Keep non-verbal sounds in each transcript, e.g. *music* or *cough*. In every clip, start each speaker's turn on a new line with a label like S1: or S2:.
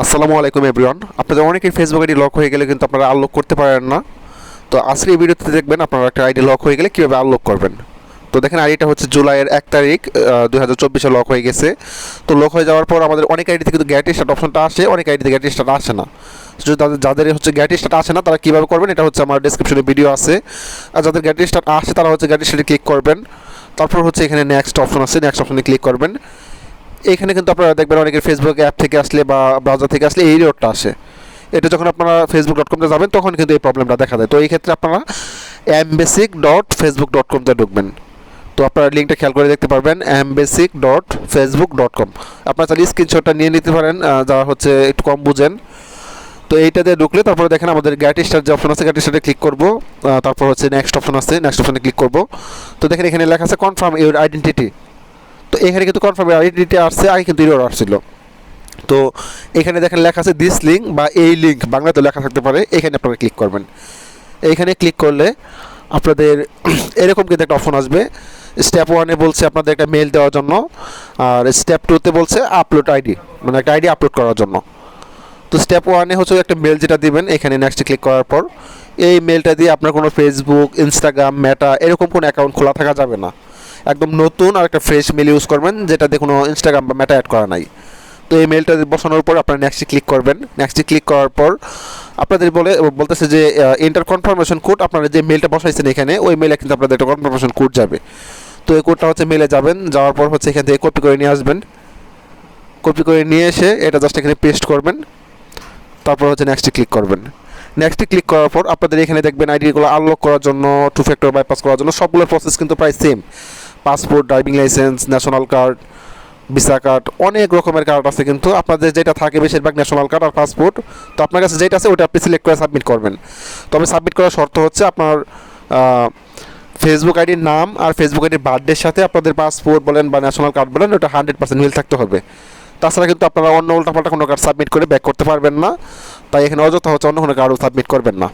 S1: আসসালামু আলাইকুম এভরিওয়ান আপনাদের অনেকেই ফেসবুক আইডি লক হয়ে গেলে কিন্তু আপনারা আনলক করতে পারেন না। তো আজকে এই ভিডিওতে দেখবেন আপনারা একটা আইডি লক হয়ে গেলে কীভাবে আনলক করবেন। তো দেখেন আইডিটা হচ্ছে জুলাইয়ের এক তারিখ দুই হাজার চব্বিশে লক হয়ে গেছে। তো লক হয়ে যাওয়ার পর আমাদের অনেক আইডিতে কিন্তু গ্যাটি স্টার্ট অপশনটা আসে, অনেক আইডিতে গ্যাটি স্টার্ট আসে না। তাদের যাদের হচ্ছে গ্যাটি স্টার্ট আসে না, তারা কীভাবে করবেন? এটা হচ্ছে আমার ডিসক্রিপশনে ভিডিও আছে। আর যাদের গ্যাটি স্টার্ট আসে, তারা হচ্ছে গ্যাটি স্টার্টে ক্লিক করবেন। তারপর হচ্ছে এখানে নেক্সট অপশন আছে নেক্সট অপশনে ক্লিক করবেন। এখানে কিন্তু আপনারা দেখবেন অনেকের ফেসবুক অ্যাপ থেকে আসলে বা ব্রাউজার থেকে আসলে এই রোডটা আসে। এটা যখন আপনারা ফেসবুক ডট কমতে যাবেন, তখন কিন্তু এই প্রবলেমটা দেখা দেয় তো এই ক্ষেত্রে আপনারা অ্যামবেসিক ডট ফেসবুক ডট কমতে ঢুকবেন। তো আপনারা লিঙ্কটা খেয়াল করে দেখতে পারবেন mbasic dot facebook dot com আপনারা চাইলে স্ক্রিনশটটা নিয়ে নিতে পারেন যারা হচ্ছে একটু কম বুঝেন। তো এইটাতে ঢুকলে তারপরে দেখেন আমাদের গ্যাট স্টার যে অপশন আছে গ্যাট স্টারে ক্লিক করব। তারপর হচ্ছে নেক্সট অপশন আছে নেক্সট অপশনে ক্লিক করব। তো দেখেন এখানে লেখা আছে কনফার্ম ইউর আইডেন্টিটি তো এখানে কিন্তু কনফার্ম আইডেন্টিটি আসছে, আগে কিন্তু ইরোর আসছিল। তো এখানে দেখেন লেখা আছে দিস লিঙ্ক বা এই লিঙ্ক বাংলাতে লেখা থাকতে পারে, এখানে আপনারা ক্লিক করবেন। এইখানে ক্লিক করলে আপনাদের *clears throat* এরকম কিন্তু একটা অপশন আসবে। স্টেপ ওয়ানে বলছে আপনাদের একটা মেল দেওয়ার জন্য, আর স্টেপ টুতে বলছে আপলোড আইডি মানে একটা আইডি আপলোড করার জন্য। তো স্টেপ ওয়ানে হচ্ছে একটা মেল যেটা দিবেন, এখানে নেক্সটে ক্লিক করার পর। এই মেলটা দিয়ে আপনার কোনো ফেসবুক ইনস্টাগ্রাম মেটা এরকম কোনো অ্যাকাউন্ট খোলা থাকা যাবে না। একদম নতুন আর একটা ফ্রেশ মেল ইউজ করবেন যেটাতে কোনো ইনস্টাগ্রাম বা ম্যাটা অ্যাড করা নাই। তো এই মেলটা বসানোর পর আপনারা নেক্সটে ক্লিক করবেন। নেক্সটে ক্লিক করার পর আপনাদের বলে, বলতেছে যে ইন্টার কনফার্মেশন কোড আপনারা যে মেলটা বসাইছেন এখানে, ওই মেলে কিন্তু আপনাদের একটা কনফার্মেশন কোড যাবে। তো এই কোডটা হচ্ছে মেলে যাবেন, যাওয়ার পর হচ্ছে এখান থেকে কপি করে নিয়ে আসবেন। কপি করে নিয়ে এসে এটা জাস্ট এখানে পেস্ট করবেন। তারপর হচ্ছে নেক্সটে ক্লিক করবেন। নেক্সটে ক্লিক করার পর আপনাদের এখানে দেখবেন আইডিগুলো আনলক করার জন্য টু ফ্যাক্টর বাইপাস করার জন্য, সবগুলোর প্রসেস কিন্তু প্রায় same passport, driving licence national card visa card অনেক রকমের কার্ড আছে কিন্তু আপনাদের যেটা থাকে বেশিরভাগ ন্যাশনাল কার্ড আর পাসপোর্ট। তো আপনার কাছে যেটা আছে ওটা আপনি সিলেক্ট করে সাবমিট করবেন। তবে সাবমিট করার শর্ত হচ্ছে আপনার ফেসবুক আইডির নাম আর ফেসবুক আইডির বার্থডের সাথে আপনাদের পাসপোর্ট বলেন বা ন্যাশনাল কার্ড বলেন, ওটা হান্ড্রেড পার্সেন্ট মিল থাকতে হবে। তাছাড়া কিন্তু আপনারা অন্য উল্টাপাল্টা কোনো কার্ড সাবমিট করে ব্যাক করতে পারবেন না। তাই এখানে অযথা হচ্ছে অন্য কোনো কার্ডও সাবমিট করবেন না।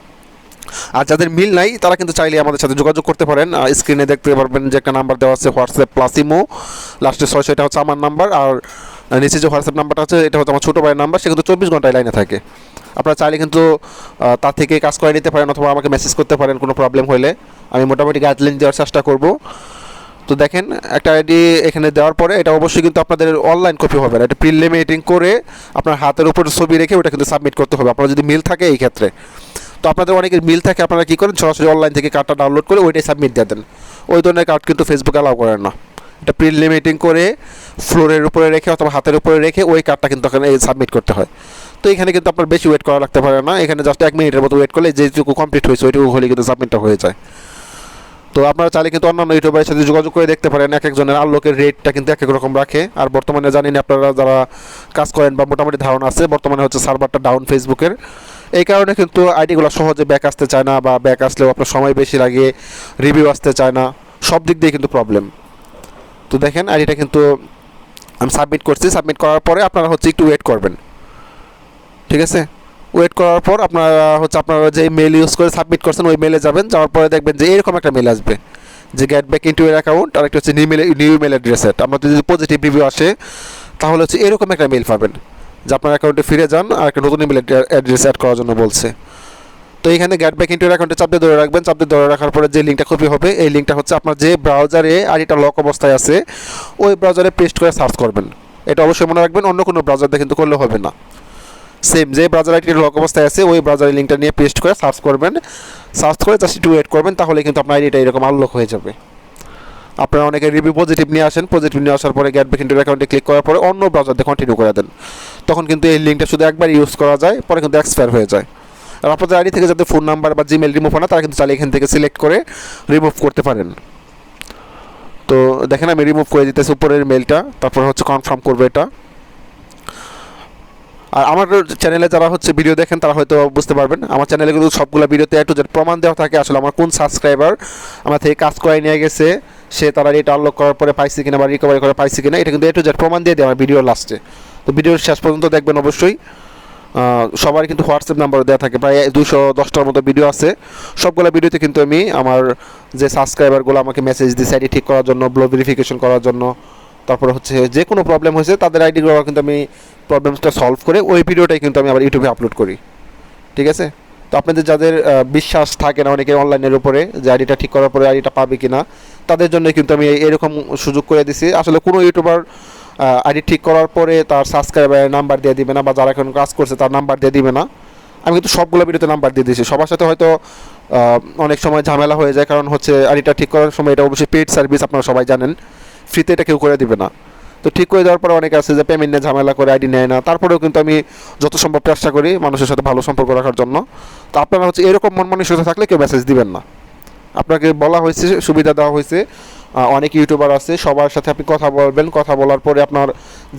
S1: আর যাদের মিল নাই, তারা কিন্তু চাইলে আমাদের সাথে যোগাযোগ করতে পারেন। স্ক্রিনে দেখতে পারবেন যে একটা নাম্বার দেওয়া আছে হোয়াটসঅ্যাপ প্লাস ইমো লাস্টে ছয়শো এটা হচ্ছে আমার নাম্বার আর নিচে যে হোয়াটসঅ্যাপ নাম্বারটা আছে, এটা হচ্ছে আমার ছোটো ভাইয়ের নাম্বার সে কিন্তু চব্বিশ ঘন্টায় লাইনে থাকে। আপনারা চাইলে কিন্তু তার থেকে কাজ করে নিতে পারেন অথবা আমাকে মেসেজ করতে পারেন, কোনো প্রবলেম হলে। আমি মোটামুটি গাইডলাইন দেওয়ার চেষ্টা করব। তো দেখেন, একটা আইডি এখানে দেওয়ার পরে এটা অবশ্যই কিন্তু আপনাদের অনলাইন কপি হবে না। এটা প্রিলিমিটিং করে আপনার হাতের উপর ছবি রেখে ওটা কিন্তু সাবমিট করতে হবে। আপনার যদি মিল থাকে এই ক্ষেত্রে। তো আপনাদের অনেকের মিল থাকে, আপনারা কী করেন? সরাসরি অনলাইন থেকে কার্ডটা ডাউনলোড করে ওইটাই সাবমিট দিয়ে দেন। ওই ধরনের কার্ড কিন্তু ফেসবুক অ্যালাউ করে না। এটা প্রিন্ট প্রিলিমিটিং করে ফ্লোরের উপরে রেখে অথবা হাতের উপরে রেখে ওই কার্ডটা কিন্তু ওখানে সাবমিট করতে হয়। তো এখানে কিন্তু আপনার বেশি ওয়েট করা লাগতে পারে না। এখানে জাস্ট এক মিনিটের মতো ওয়েট করলে যেটুকু কমপ্লিট হয়েছে, ওইটুকু হলে কিন্তু সাবমিটটা হয়ে যায়। তো আপনারা চাইলে কিন্তু অন্যান্য ইউটিউবারের সাথে যোগাযোগ করে দেখতে পারেন, এক একজনের আনলকের রেটটা কিন্তু এক এক রকম রাখে। আর বর্তমানে জানেন আপনারা যারা কাজ করেন বা মোটামুটি ধারণা আছে, বর্তমানে হচ্ছে সার্ভারটা ডাউন ফেসবুকের এই কারণে কিন্তু আইডিগুলো সহজে ব্যাক আসতে চায় না বা ব্যাক আসলেও আপনার সময় বেশি লাগে রিভিউ আসতে চায় না, সব দিক দিয়ে কিন্তু প্রবলেম তো দেখেন আইডিটা কিন্তু আমি সাবমিট করছি সাবমিট করার পরে আপনারা হচ্ছে একটু ওয়েট করবেন। ঠিক আছে? ওয়েট করার পর আপনারা হচ্ছে আপনারা যে মেল ইউজ করে সাবমিট করছেন, ওই মেলে যাবেন, যাওয়ার পরে দেখবেন যে এরকম একটা মেল আসবে। যে গেট ব্যাক ইন্টু এর অ্যাকাউন্ট আর একটা হচ্ছে নিউ মেল নিউ মেল অ্যাড্রেসের আমরা যদি পজিটিভ রিভিউ আসে, তাহলে হচ্ছে এরকম একটা মেল পাবেন। যে আপনার অ্যাকাউন্টে ফিরে যান আর একটা নতুন ইমেল অ্যাড্রেস অ্যাড করার জন্য বলছে। তো এখানে গেট ব্যাক ইন্টু অ্যাকাউন্টে চাপ দিয়ে ধরে রাখবেন। চাপ দিয়ে ধরে রাখার পরে যে লিঙ্কটা কপি হবে, এই লিঙ্কটা হচ্ছে আপনার যে ব্রাউজারে আইডিটা লক অবস্থায় আছে, ওই ব্রাউজারে পেস্ট করে সার্চ করবেন। এটা অবশ্যই মনে রাখবেন, অন্য কোনো ব্রাউজার কিন্তু করলে হবে না। সেম যে ব্রাউজার আইডি লক অবস্থায় আছে, ওই ব্রাউজারের লিঙ্কটা নিয়ে পেস্ট করে সার্চ করবেন। সার্চ করে জাস্ট একটু ওয়েট করবেন, তাহলে কিন্তু আপনার আইডিটা এরকম আনলক হয়ে যাবে। আপনারা অনেকে রিভিউ পজিটিভ নিয়ে আসেন পজিটিভ নিয়ে আসার পরে গেট ব্যাক অ্যাকাউন্টে ক্লিক করার পরে অন্য ব্রাউজারতে কন্টিনিউ করে দেন। তখন কিন্তু এই লিঙ্কটা শুধু একবার ইউজ করা যায়, পরে কিন্তু এক্সপায়ার হয়ে যায়। আর আপনাদের আইডি থেকে যাদের ফোন নাম্বার বা জিমেল রিমুভ হয় না, তারা কিন্তু চাইলে এখান থেকে সিলেক্ট করে রিমুভ করতে পারেন। তো দেখেন আমি রিমুভ করে দিতেছি উপরের মেলটা তারপর হচ্ছে কনফার্ম করব এটা। আর আমার চ্যানেলে যারা হচ্ছে ভিডিও দেখেন, তারা হয়তো বুঝতে পারবেন। আমার চ্যানেলে কিন্তু সবগুলো ভিডিওতে একটু প্রমাণ দেওয়া থাকে আসলে আমার কোন সাবস্ক্রাইবার আমার থেকে কাজ করে নিয়ে গেছে, সে তারা এটা আনলক করার পরে পাইছে কিনা বা রিকভারি করে পাইছে কিনা, এটা কিন্তু একটু যে প্রমাণ দিয়ে দেয় আমার ভিডিও লাস্টে তো ভিডিওর শেষ পর্যন্ত দেখবেন অবশ্যই। সবার কিন্তু হোয়াটসঅ্যাপ নাম্বার দেওয়া থাকে, প্রায় দুশো দশটার মতো ভিডিও আছে। সবগুলো ভিডিওতে কিন্তু আমি আমার যে সাবস্ক্রাইবারগুলো আমাকে মেসেজ দিচ্ছে আইডি ঠিক করার জন্য ব্লো ভেরিফিকেশন করার জন্য তারপরে হচ্ছে যে কোনো প্রবলেম হয়েছে, তাদের আইডিগুলো কিন্তু আমি প্রবলেমসটা সলভ করে ওই ভিডিওটাই কিন্তু আমি আবার ইউটিউবে আপলোড করি। ঠিক আছে? তো আপনাদের যাদের বিশ্বাস থাকে না অনেকে অনলাইনের উপরে যে আইডিটা ঠিক করার পরে আইডিটা পাবে কি না তাদের জন্য কিন্তু আমি এরকম সুযোগ করে দিছি। আসলে কোনো ইউটিউবার আইডি ঠিক করার পরে তার সাবস্ক্রাইবারের নাম্বার দিয়ে দিবে না বা যারা এখন কাজ করছে তার নাম্বার দিয়ে দিবে না। আমি কিন্তু সবগুলো ভিডিওতে নাম্বার দিয়ে দিয়েছি সবার সাথে হয়তো অনেক সময় ঝামেলা হয়ে যায়, কারণ হচ্ছে আইডিটা ঠিক করার সময় এটা অবশ্যই পেড সার্ভিস আপনারা সবাই জানেন। ফ্রিতে এটা কেউ করে দিবে না। তো ঠিক করে দেওয়ার পরে অনেকে আছে যে পেমেন্ট নিয়ে ঝামেলা করে আইডি নেয় না। তারপরেও কিন্তু আমি যত সম্ভব চেষ্টা করি মানুষের সাথে ভালো সম্পর্ক রাখার জন্য। তো আপনারা হচ্ছে এরকম মন মানসিকতা থাকলে কেউ মেসেজ দিবেন না। আপনাকে বলা হয়েছে, সুবিধা দেওয়া হয়েছে। অনেক ইউটিউবার আছে, সবার সাথে আপনি কথা বলবেন। কথা বলার পরে আপনার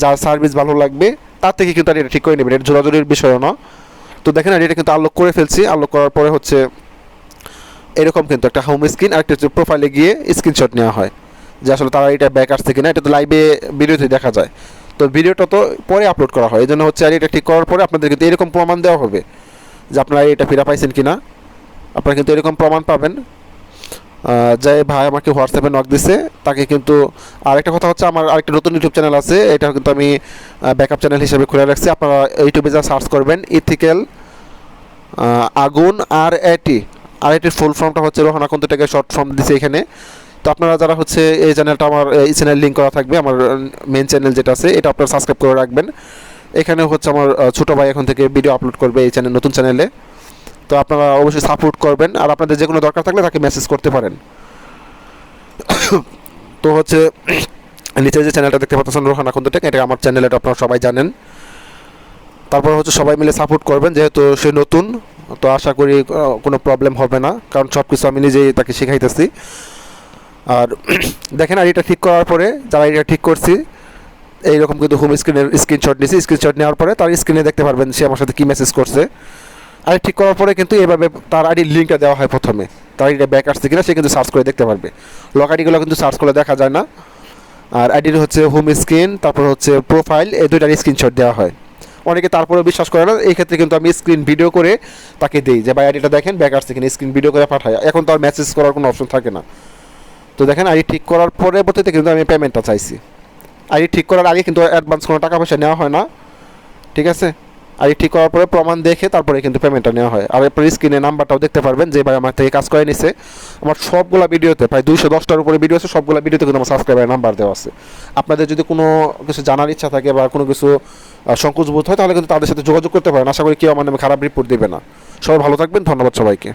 S1: যার সার্ভিস ভালো লাগবে, তার থেকে কিন্তু এটা ঠিক করে নেবেন। এটা জোরাজোরির বিষয়ও না। তো দেখেন এটা কিন্তু আলোক করে ফেলছি। আলোক করার পরে হচ্ছে এরকম কিন্তু একটা হোম স্ক্রিন আর একটা প্রোফাইলে গিয়ে স্ক্রিনশট নেওয়া হয়। যে আসলে তারা এটা ব্যাক আসছে কিনা এটা তো লাইভে ভিডিওতে দেখা যায়। তো ভিডিওটা তো পরে আপলোড করা হয় এই জন্য হচ্ছে আর এটা ঠিক করার পরে আপনাদের কিন্তু এরকম প্রমাণ দেওয়া হবে যে আপনারা এটা ফিরা পাইছেন কিনা। আপনারা কিন্তু এরকম প্রমাণ পাবেন। আহ, যে ভাই আমাকে হোয়াটসঅ্যাপে নক দিছে তাকে কিন্তু আরেকটা কথা হচ্ছে আমার আরেকটা নতুন ইউটিউব চ্যানেল আছে এটা কিন্তু আমি ব্যাকআপ চ্যানেল হিসেবে খুলে রাখছি আপনারা ইউটিউবে যা সার্চ করবেন ইথিক্যাল আগুন আর এটি আর এটির ফুল ফর্মটা হচ্ছে রোহানা কুন্তু থেকে শর্ট ফর্ম দিছে এখানে। তো আপনারা যারা হচ্ছে এই চ্যানেলটা আমার, এই চ্যানেল লিঙ্ক করা থাকবে, আমার মেন চ্যানেল যেটা আছে, এটা আপনারা সাবস্ক্রাইব করে রাখবেন। এখানে হচ্ছে আমার ছোটো ভাই এখন থেকে ভিডিও আপলোড করবে এই চ্যানেল নতুন চ্যানেলে তো আপনারা অবশ্যই সাপোর্ট করবেন, আর আপনাদের যে কোনো দরকার থাকলে তাকে মেসেজ করতে পারেন। *coughs* তো হচ্ছে, *coughs* নিচে যে চ্যানেলটা দেখতে পাচ্ছেন, রোহানা কুন্তু টেক এটা আমার চ্যানেল এটা আপনারা সবাই জানেন। তারপর হচ্ছে সবাই মিলে সাপোর্ট করবেন, যেহেতু সে নতুন, তো আশা করি কোনো প্রবলেম হবে না, কারণ সব কিছু আমি নিজেই তাকে শেখাইতেছি। আর *clears throat* দেখেন আর এটা ঠিক করার পরে যারা এটা ঠিক করছি, এইরকম কিন্তু হোম স্ক্রিনের স্ক্রিনশট নিয়েছি স্ক্রিনশট নেওয়ার পরে তার স্ক্রিনে দেখতে পারবেন সে আমার সাথে কী মেসেজ করছে। আর ঠিক করার পরে কিন্তু এভাবে তার আইডির লিঙ্কটা দেওয়া হয় প্রথমে। তার আইডিটা ব্যাক আসছে কিনা সে কিন্তু সার্চ করে দেখতে পারবে। লক আইডিগুলো কিন্তু সার্চ করে দেখা যায় না। আর আইডির হচ্ছে হোম স্ক্রিন তারপর হচ্ছে প্রোফাইল এই দুইটার স্ক্রিনশট দেওয়া হয়। অনেকে তারপরেও বিশ্বাস করে না, এই ক্ষেত্রে কিন্তু আমি স্ক্রিন ভিডিও করে তাকে দিই। যে ভাই আইডিটা দেখেন ব্যাক আসছে কিনা স্ক্রিন ভিডিও করে পাঠাই এখন তো আর মেসেজ করার কোনো অপশন থাকে না। তো দেখেন আইডি ঠিক করার পরে পরবর্তীতে কিন্তু আমি পেমেন্টটা চাইছি। আইডি ঠিক করার আগে কিন্তু অ্যাডভান্স কোনো টাকা পয়সা নেওয়া হয় না। ঠিক আছে? আইডি ঠিক করার পরে প্রমাণ দেখে তারপরে কিন্তু পেমেন্টটা নেওয়া হয়। আর এরপরে স্ক্রিনে নাম্বারটাও দেখতে পারবেন যে ভাই আমার থেকে কাজ করে নিছে। আমার সবগুলা ভিডিওতে প্রায় দুইশো দশটার উপরে ভিডিও আছে, সবগুলা ভিডিওতে কিন্তু আমার সাবস্ক্রাইবার নাম্বার দেওয়া আছে। আপনাদের যদি কোনো কিছু জানার ইচ্ছা থাকে বা কোনো কিছু সংকোচ বোধ হয় তাহলে কিন্তু তাদের সাথে যোগাযোগ করতে পারেন। আশা করি কেউ আমার নামে খারাপ রিপোর্ট দেবে না। সবাই ভালো থাকবেন, ধন্যবাদ সবাইকে।